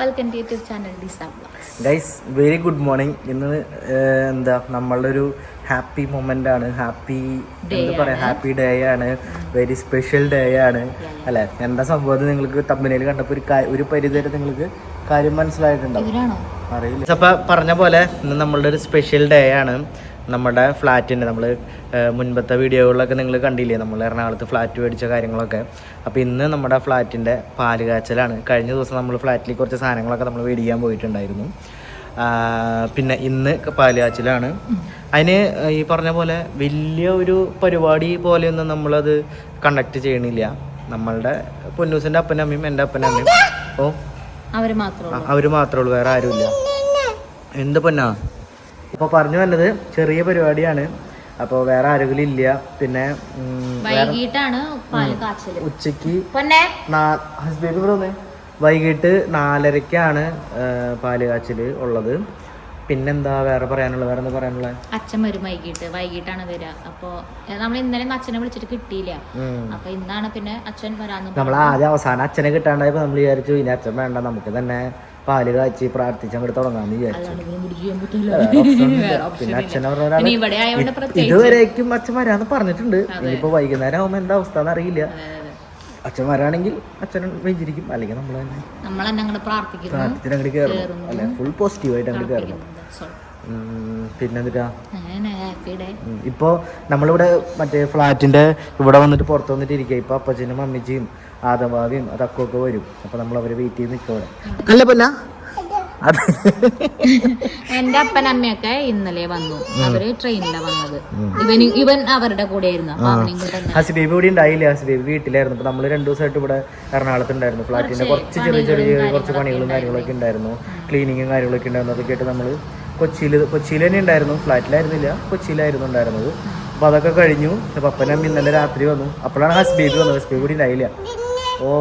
Welcome to YouTube channel ഡിസ blogs guys very good morning ഇന്ന് എന്താ നമ്മളുടെ ഒരു ഹാപ്പി മൊമെന്റ് ആണ്. ഹാപ്പി എന്താ പറയാ. ഹാപ്പി ഡേ ആണ്. വെരി സ്പെഷ്യൽ ഡേ ആണ്. അല്ലെ? എന്താ സംഭവം നിങ്ങൾക്ക് തമ്മിൽ കണ്ടപ്പോൾ ഒരു ഒരു പരിധിവരെ നിങ്ങൾക്ക് കാര്യം മനസ്സിലായിട്ടുണ്ടാവും. ഇവരാണോ അറിയില്ല. അപ്പൊ പറഞ്ഞ പോലെ ഇന്ന് നമ്മളുടെ ഒരു സ്പെഷ്യൽ ഡേ ആണ്. നമ്മുടെ ഫ്ലാറ്റിന്റെ നമ്മൾ മുൻപത്തെ വീഡിയോകളിലൊക്കെ നിങ്ങൾ കണ്ടില്ലേ? നമ്മൾ എറണാകുളത്ത് ഫ്ലാറ്റ് മേടിച്ച കാര്യങ്ങളൊക്കെ. അപ്പോൾ ഇന്ന് നമ്മുടെ ഫ്ലാറ്റിന്റെ പാൽ കാച്ചലാണ്. കഴിഞ്ഞ ദിവസം നമ്മൾ ഫ്ലാറ്റിൽ കുറച്ച് സാധനങ്ങളൊക്കെ നമ്മൾ മേടിക്കാൻ പോയിട്ടുണ്ടായിരുന്നു. പിന്നെ ഇന്ന് പാൽ കാച്ചലാണ്. അതിന് ഈ പറഞ്ഞ പോലെ വലിയ ഒരു പരിപാടി പോലെയൊന്നും നമ്മളത് കണ്ടക്ട് ചെയ്യണില്ല. നമ്മളുടെ പൊന്നൂസിന്റെ അപ്പനും അമ്മയും എന്റെ അപ്പനും അമ്മയും. ഓ അവർ മാത്രമേ ഉള്ളൂ വേറെ ആരുമില്ല. എന്ത് പൊന്നാ? അപ്പോൾ പറഞ്ഞു വന്നത് ചെറിയ പരിപാടിയാണ്. അപ്പോൾ വേറെ ആരെങ്കിലും ഇല്ല. പിന്നെ ഉച്ചയ്ക്ക് വൈകിട്ടാണ് വൈകിട്ട് നാലരക്കാണ് പാൽ കാച്ചിൽ ഉള്ളത്. പിന്നെന്താ വേറെ പറയാനുള്ളത്? വേറെ എന്താ പറയാനുള്ളത്? അച്ഛൻ വരും വൈകിട്ട്. വൈകിട്ടാണ് വരിക അപ്പൊ നമ്മൾ ഇന്നലെ അച്ഛനെ വിളിച്ചിട്ട് കിട്ടിയില്ല. അപ്പൊ ഇന്നാണ് പിന്നെ അച്ഛൻ വരാന്ന് നമ്മൾ ആദ്യം അവസാനം അച്ഛനെ കിട്ടാണ്ടായപ്പോ നമ്മൾ വിചാരിച്ചു ഇനി അച്ഛൻ വേണ്ട നമുക്ക് തന്നെ പാൽ കാച്ചി പ്രാർത്ഥിച്ച് അങ്ങോട്ട് തുടങ്ങാന്ന് വിചാരിച്ചു. പിന്നെ. അച്ഛൻ പറഞ്ഞ ഇതുവരേക്കും അച്ഛൻ വരാന്ന് പറഞ്ഞിട്ടുണ്ട്. ഇനിയിപ്പോ വൈകുന്നേരം ആവുമ്പോ എന്താ അവസ്ഥ എന്ന് അറിയില്ല അതെ, അതെ. അച്ഛൻ വരാണെങ്കിൽ അച്ഛൻ വെഞ്ചിരിക്കും അല്ലെങ്കിൽ നമ്മൾ തന്നെ പ്രാർത്ഥിച്ചിട്ട് അങ്ങോട്ട് കയറും അല്ലെ? ഫുൾ പോസിറ്റീവായിട്ട് അങ്ങോട്ട് കയറും പിന്നെന്താ പിന്നെന്തിട്ടാ? ഇപ്പോ നമ്മളിവിടെ മറ്റേ ഫ്ലാറ്റിന്റെ ഇവിടെ വന്നിട്ട് പുറത്ത് വന്നിട്ട് ഇരിക്കുക ഇപ്പൊ അപ്പച്ചനും അമ്മച്ചിയും ആദമാവിയും അതൊക്കെ ഒക്കെ വരും. അപ്പൊ നമ്മൾ അവരെ വെയിറ്റ് ചെയ്ത് നിൽക്കവിടെ അല്ല പൊന്ന? അത് എന്റെ അപ്പൻ അമ്മയൊക്കെ ഇന്നലെ വന്നു. അവർ ട്രെയിനിലാണ് വന്നത്. ഇവൻ ഇവൻ അവരുടെ കൂടെ ആയിരുന്നു ഹസി ബേബി കൂടി തന്നെ. ഹസിബേബി ഇവിടെ ഉണ്ടായില്ല? ഹസിബേബി വീട്ടിലായിരുന്നു. അപ്പൊ നമ്മൾ രണ്ടു ദിവസമായിട്ട് ഇവിടെ എറണാകുളത്ത് ഉണ്ടായിരുന്നു. ഫ്ലാറ്റിന്റെ കുറച്ച് ചെറിയ ചെറിയ കുറച്ച് പണികളും കാര്യങ്ങളൊക്കെ ഉണ്ടായിരുന്നു. ക്ലീനിങ്ങും കാര്യങ്ങളൊക്കെ ഉണ്ടായിരുന്നു. അതൊക്കെ ആയിട്ട് നമ്മൾ കൊച്ചിയിൽ കൊച്ചിയിൽ തന്നെ ഉണ്ടായിരുന്നു. ഫ്ലാറ്റിലായിരുന്നില്ല. കൊച്ചിയിലായിരുന്നു ഉണ്ടായിരുന്നത്. അപ്പൊ അതൊക്കെ കഴിഞ്ഞു. അപ്പൊ അപ്പനമ്മ ഇന്നലെ രാത്രി വന്നു. അപ്പോഴാണ് ഹസ്ബേബി വന്നത്. ഹസ്ബേബി കൂടി ഉണ്ടായില്ല. ഓ.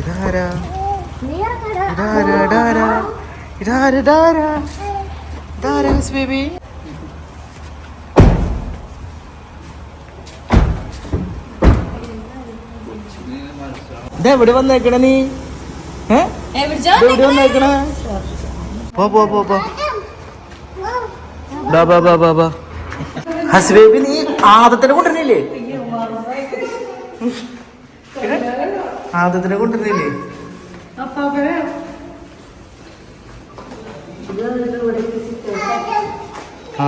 ഇതാരാ? ഇതാരാ? ബേബി? ഇതാ എവിടെ വന്നേക്കണ നീ? ഏ? ഇത് എവിടെ പോ പോ പോ പോ. ബാ ബാ ബാ ബാ ബാ. ബേബി നീ ആദത്തിനെ കൊണ്ടുവരുന്നില്ലേ? ആദത്തിനെ കൊണ്ടുവരുന്നില്ലേ?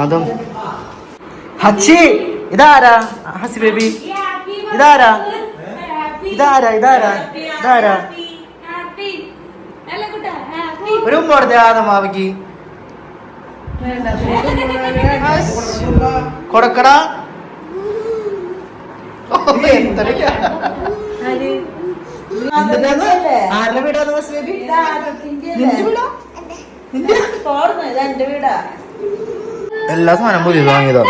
ആദം. ഹച്ചി ഇതാരാ? ഹസി ബേബി ഇതാരാ? ഇതാരാ ഇതാരാ? ഇതാരാ? ഒരു ഉമ്മ കൊടുത്തേ മാവിക്ക് കൊടുക്കടാ? ആരുടെ വീടാണ് എല്ലാ സാധനം പുതിയത് വാങ്ങിയതോ.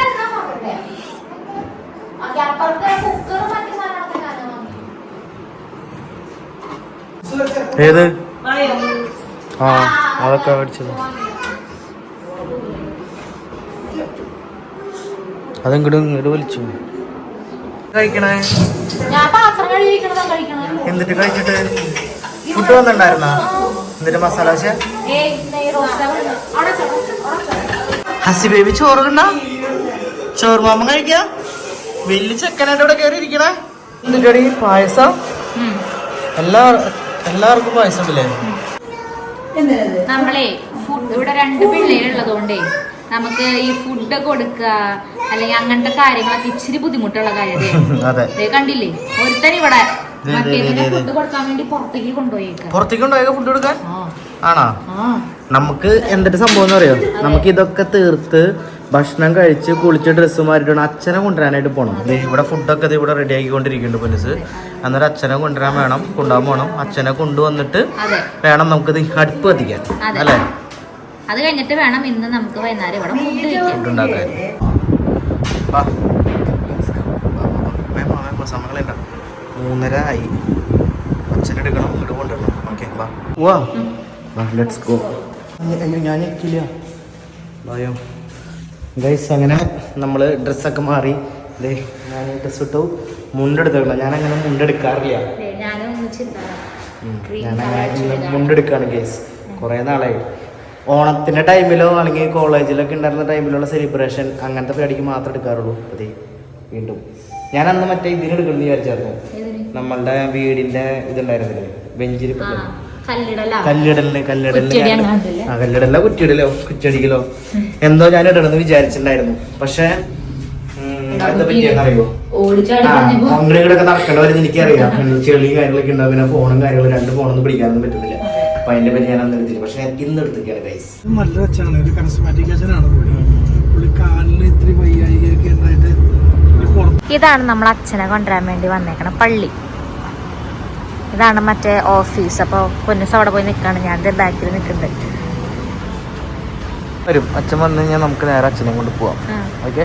ഏത്? ആ അതൊക്കെ മേടിച്ചത്. അതെങ്ങോട്ട് ഇങ്ങോട്ട് വലിച്ചു. കഴിക്കണേ? എന്നിട്ട് കഴിച്ചിട്ട്? ഫുഡ് വന്നിട്ടുണ്ടായിരുന്ന? എന്നിട്ട് മസാല ദോശ. ഹസി ബേബി ചോറ് കണ്ട ചോറ് മാമ കഴിക്ക? വലിയ ചെക്കനായിട്ട് ഇവിടെ കയറി ഇരിക്കണേ എന്നിട്ടടി പായസം എല്ലാ എല്ലാവർക്കും പായസം ഇല്ലേ നമ്മളെ ഫുഡ് ഇവിടെ രണ്ട് പിള്ളേരുള്ളതുകൊണ്ടേ നമുക്ക് ഈ ഫുഡ് കൊടുക്കുക അല്ലെങ്കിൽ അങ്ങനത്തെ കാര്യങ്ങളൊക്കെ ഇച്ചിരി ബുദ്ധിമുട്ടുള്ള കാര്യം അതെ. കണ്ടില്ലേ? ഒരുത്തൻ ഇവിടെ. ഫുഡ് കൊടുക്കാൻ വേണ്ടി പുറത്തേക്ക് കൊണ്ടുപോയേക്കാം പുറത്തേക്ക് കൊണ്ടുപോയേക്കാം ഫുഡ് കൊടുക്കാൻ? ആ. ആണോ? നമുക്ക് എന്തൊരു സംഭവം എന്ന് അറിയോ? നമുക്ക് ഇതൊക്കെ തീർത്ത് ഭക്ഷണം കഴിച്ച് കുളിച്ച് ഡ്രസ്സ് മാറിയിട്ട് അച്ഛനെ കൊണ്ടുവരാനായിട്ട് പോകണം ദേ ഇവിടെ ഫുഡൊക്കെ ദേ ഇവിടെ റെഡി ആക്കിക്കൊണ്ടിരിക്കുന്നുണ്ട് പോലീസ് അന്നേരം അച്ഛനെ കൊണ്ടുവരാൻ വേണം കൊണ്ടുപോകാൻ പോകണം അച്ഛനെ കൊണ്ടുവന്നിട്ട് അതെ. വേണം നമുക്ക് ഇത് അടുപ്പ് കത്തിക്കാൻ. അല്ലേ? അത് കഴിഞ്ഞിട്ട് വേണം ഇന്ന് നമുക്ക് വൈകുന്നേരം ഇവിടെ ഫുഡ് ഉണ്ടാക്കാൻ. മൂന്നര ആയി. അച്ഛനെടുക്കണം ഇങ്ങോട്ട് കൊണ്ടുവരണം. ഓക്കെ വാ. ലെറ്റ്സ് ഗോ അയ്യോ ഞാൻ ഞെക്കില്ല ഭയോ. ഗൈസ് അങ്ങനെ നമ്മൾ ഡ്രസ്സൊക്കെ മാറി. ദേ ഞാൻ ഡ്രസ്സ് ഇട്ടു. മുണ്ടെടുത്തോ ഞാൻ അങ്ങനെ മുണ്ടെടുക്കാറില്ല ഞാനങ്ങനെ. മുണ്ടെടുക്കാണ് ഗൈസ് കുറേ നാളായി. ഓണത്തിന്റെ ടൈമിലോ അല്ലെങ്കിൽ കോളേജിലൊക്കെ ഉണ്ടായിരുന്ന ടൈമിലുള്ള സെലിബ്രേഷൻ അങ്ങനത്തെ പരിപാടിക്ക് മാത്രം എടുക്കാറുള്ളൂ. അതെ വീണ്ടും. ഞാൻ അന്ന് മറ്റേ ഇതിനെടുക്കണം വിചാരിച്ചായിരുന്നു. നമ്മളുടെ വീടിന്റെ ഇതുണ്ടായിരുന്നില്ലേ? ബെഞ്ചിൽ കല്ലിടലിന് കല്ലിടലിന്? ആ കല്ലിടല കുറ്റിയിടലോ കുറ്റടിക്കലോ എന്തോ ഞാൻ ഇടണമെന്ന് വിചാരിച്ചിട്ടുണ്ടായിരുന്നു. പക്ഷേ എന്താ പറ്റിയെന്നറിയോ ഓടിച്ചാടി ആ, പറഞ്ഞപ്പോ. കോൺക്രീറ്റൊക്കെ നടക്കേണ്ടവരെന്ന് എനിക്കറിയാം. ചെളി ചെളിയും കാര്യങ്ങളൊക്കെ ഉണ്ടാവും. പിന്നെ ഫോണും കാര്യങ്ങളും രണ്ട് ഫോണൊന്നും പിടിക്കാനൊന്നും പറ്റുന്നില്ല. അപ്പൊ അതിന്റെ പറ്റി ഞാൻ അന്ന് എടുത്തില്ല. പക്ഷെ ഇന്ന് എടുത്തിട്ടാണ് ഗൈസ് നല്ല വെച്ചാണ്. ഒരു കൺസ്മാറ്റിക് അച്ഛനാണ് പുള്ളി. പുള്ളി കാലിന് ഇത്തിരി വയ്യായികയൊക്കെ ഉണ്ടായിട്ട് ഇതാണ് നമ്മൾ അച്ഛനെ കൊണ്ടുവരാൻ വേണ്ടി വന്നേക്കണ പള്ളി. ഇതാണ് മറ്റേ ഓഫീസ് അപ്പോൾ പൊന്നിസ് അവിടെ പോയി നിൽക്കുകയാണ് ഞാൻ ബാക്കിൽ നിൽക്കുന്നുണ്ട് വരും. അച്ഛൻ വന്നു കഴിഞ്ഞാൽ നമുക്ക് നേരെ അച്ഛനെ കൊണ്ട് പോവാം. ഓക്കെ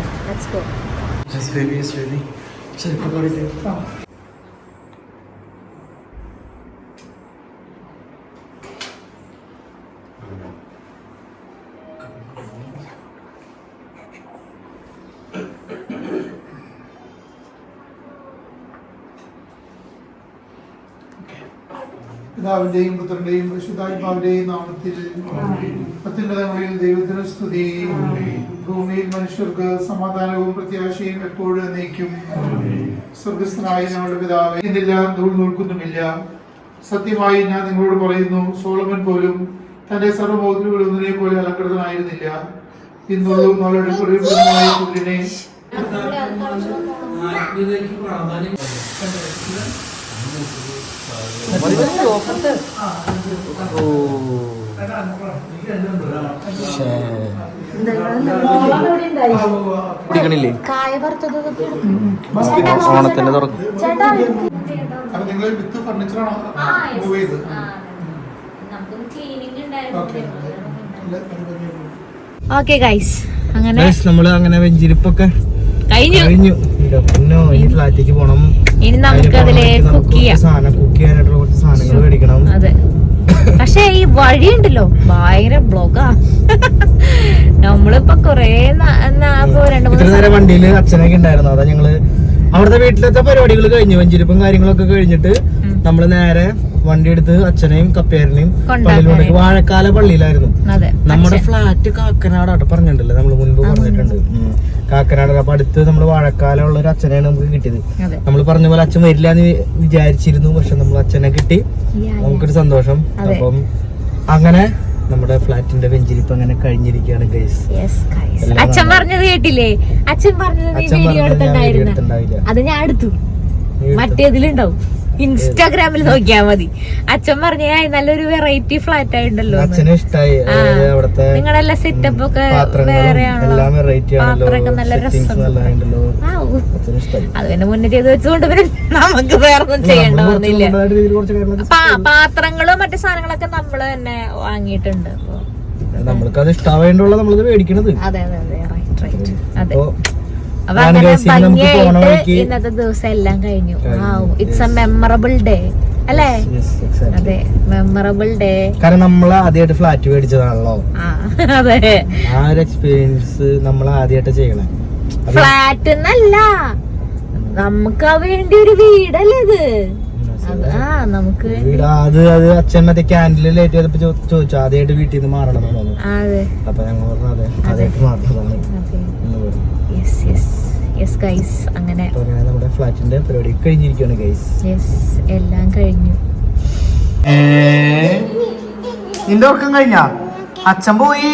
പിതാവിന്റെയും പുത്രന്റെയും പരിശുദ്ധാത്മാവിന്റെയും നാമത്തിൽ അത്യുന്നതങ്ങളിൽ ദൈവത്തിന് സ്തുതി. ഭൂമിയിൽ മനുഷ്യർക്ക് സമാധാനവും പ്രത്യാശയും എപ്പോഴും നയിക്കും സ്വർഗസ്ഥനായ ഞങ്ങളുടെ പിതാവ് എന്നില്ല നൂൽ നൂൽക്കുന്നുമില്ല. സത്യമായി ഞാൻ നിങ്ങളോട് പറയുന്നു സോളമൻ പോലും തന്റെ സർവമൗദ്രികൾ ഒന്നിനെ പോലെ അലങ്കൃതനായിരുന്നില്ല. ഇന്നുള്ളതും അവരുടെ പുല്ലിനെ പിടിക്കണില്ലേ വറുത്തത് ഓണത്തിന്റെ തുറക്കും ഓക്കെ ഗൈസ് അങ്ങനെ നമ്മൾ അങ്ങനെ വെഞ്ചിരിപ്പൊക്കെ കഴിഞ്ഞു. കഴിഞ്ഞു. പിന്നെ ഈ ഫ്ലാറ്റിലേക്ക് പോണം. ഇനി നമുക്ക് അതിലെ കുക്ക് ചെയ്യാം സാധനം കുക്ക് ചെയ്യാനായിട്ടുള്ള കുറച്ച് സാധനങ്ങൾ മേടിക്കണം. അതെ. പക്ഷേ ഈ വഴി ഉണ്ടല്ലോ ഭയങ്കര ബ്ലോക്കാ നമ്മളിപ്പോ കൊറേ വണ്ടിയിൽ അച്ഛനൊക്കെ ഉണ്ടായിരുന്നു. അതാ ഞങ്ങൾ അവിടുത്തെ വീട്ടിലത്തെ പരിപാടികൾ കഴിഞ്ഞു. വഞ്ചിരിപ്പും കാര്യങ്ങളൊക്കെ കഴിഞ്ഞിട്ട്. നമ്മൾ നേരെ വണ്ടി എടുത്ത് അച്ഛനെയും കപ്പേരനെയും പള്ളിയിലോട്ട് വാഴക്കാല പള്ളിയിലായിരുന്നു. നമ്മുടെ ഫ്ലാറ്റ് കാക്കനാടാട്ടോ പറഞ്ഞിട്ടുണ്ടല്ലോ. നമ്മൾ മുൻപ് പറഞ്ഞിട്ടുണ്ട്. കാക്കനാട് അപ്പൊ അടുത്ത് നമ്മൾ വാഴക്കാലം ഉള്ള ഒരു അച്ഛനെയാണ് നമുക്ക് കിട്ടിയത് നമ്മൾ പറഞ്ഞ പോലെ അച്ഛൻ വരില്ല എന്ന് വിചാരിച്ചിരുന്നു പക്ഷെ നമ്മൾ അച്ഛനെ കിട്ടി. നമുക്കൊരു സന്തോഷം. അപ്പം അങ്ങനെ നമ്മുടെ ഫ്ലാറ്റിന്റെ വെഞ്ചിരിപ്പ് അങ്ങനെ കഴിഞ്ഞിരിക്കുകയാണ് ഗൈസ്. അച്ഛൻ. പറഞ്ഞത് കേട്ടില്ലേ അച്ഛൻ പറഞ്ഞത്. അത് ഞാൻ എടുത്തോ? മറ്റേതിലുണ്ടാവും ഇൻസ്റ്റാഗ്രാമിൽ നോക്കിയാ മതി. അച്ഛൻ പറഞ്ഞ നല്ലൊരു വെറൈറ്റി ഫ്ലാറ്റ് ആയിട്ടുണ്ടല്ലോ അച്ഛനും ഇഷ്ടമായി അവിടുത്തെ നിങ്ങളുടെ സെറ്റപ്പ് ഒക്കെ വേറെയാണല്ലോ പാത്രമൊക്കെ നല്ല രസം അത് പിന്നെ മുന്നേ ചെയ്ത് വെച്ചുകൊണ്ട് പിന്നെ നമുക്ക് വേറൊന്നും ചെയ്യേണ്ട വന്നില്ല പാത്രങ്ങളും മറ്റു സാധനങ്ങളൊക്കെ നമ്മൾ തന്നെ വാങ്ങിയിട്ടുണ്ട്. നമ്മൾക്ക് അത് ഇഷ്ടാവേണ്ടുള്ള നമ്മളത് മേടിക്കണത്. അതെ അതെ അതെ റൈറ്റ് റൈറ്റ് അതെ. അപ്പൊ അങ്ങനെ ഭംഗിയായിട്ട് ഇന്നത്തെ ദിവസം എല്ലാം കഴിഞ്ഞു. ഇറ്റ്സ് എ മെമ്മറബിൾ ഡേ അല്ലേ? അതെ മെമ്മറബിൾ ഡേ കാരണം നമ്മൾ ആദ്യമായിട്ട് ഫ്ലാറ്റ് മേടിച്ചതാണല്ലോ. ആ അതെ. ആ ഒരു എക്സ്പീരിയൻസ് നമ്മൾ ആദ്യമായിട്ട് ചെയ്യണേ. ഫ്ലാറ്റ് എന്നല്ല. നമുക്ക് വേണ്ടി ഒരു വീടല്ലേ ഇത് നമുക്ക് അത്. അത് അച്ഛൻ മറ്റേ ക്യാൻഡിൽ ലേറ്റ് ചെയ്തപ്പോ ചോദിച്ചു. ആദ്യമായിട്ട് വീട്ടിൽ നിന്ന് മാറണം അപ്പൊ ഞങ്ങൾ പറഞ്ഞു അതെ ആദ്യമായിട്ട് മാറണം യെസ് യെസ് യെസ് ഗൈസ് അങ്ങനെ. നമ്മുടെ ഫ്ലാറ്റിന്റെ പരിപാടി കഴിഞ്ഞിരിക്കുകയാണ് ഗൈസ് യെസ് എല്ലാം കഴിഞ്ഞു. നിന്റെ ഉറക്കം കഴിഞ്ഞ? അച്ഛൻ പോയി.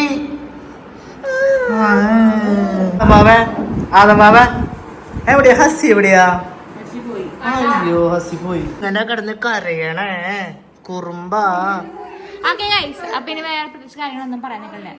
എവിടെയാ? ഹസി എവിടെയാ? അയ്യോ ഹസി പോയി. ഇങ്ങനെ കിടന്ന് കരയണേ. കുറുമ്പാ. ഓക്കെ ഗൈസ് അപ്പൊ ഇനി വേറെ പ്രത്യേകിച്ച് കാര്യങ്ങളൊന്നും പറയാനൊക്കെ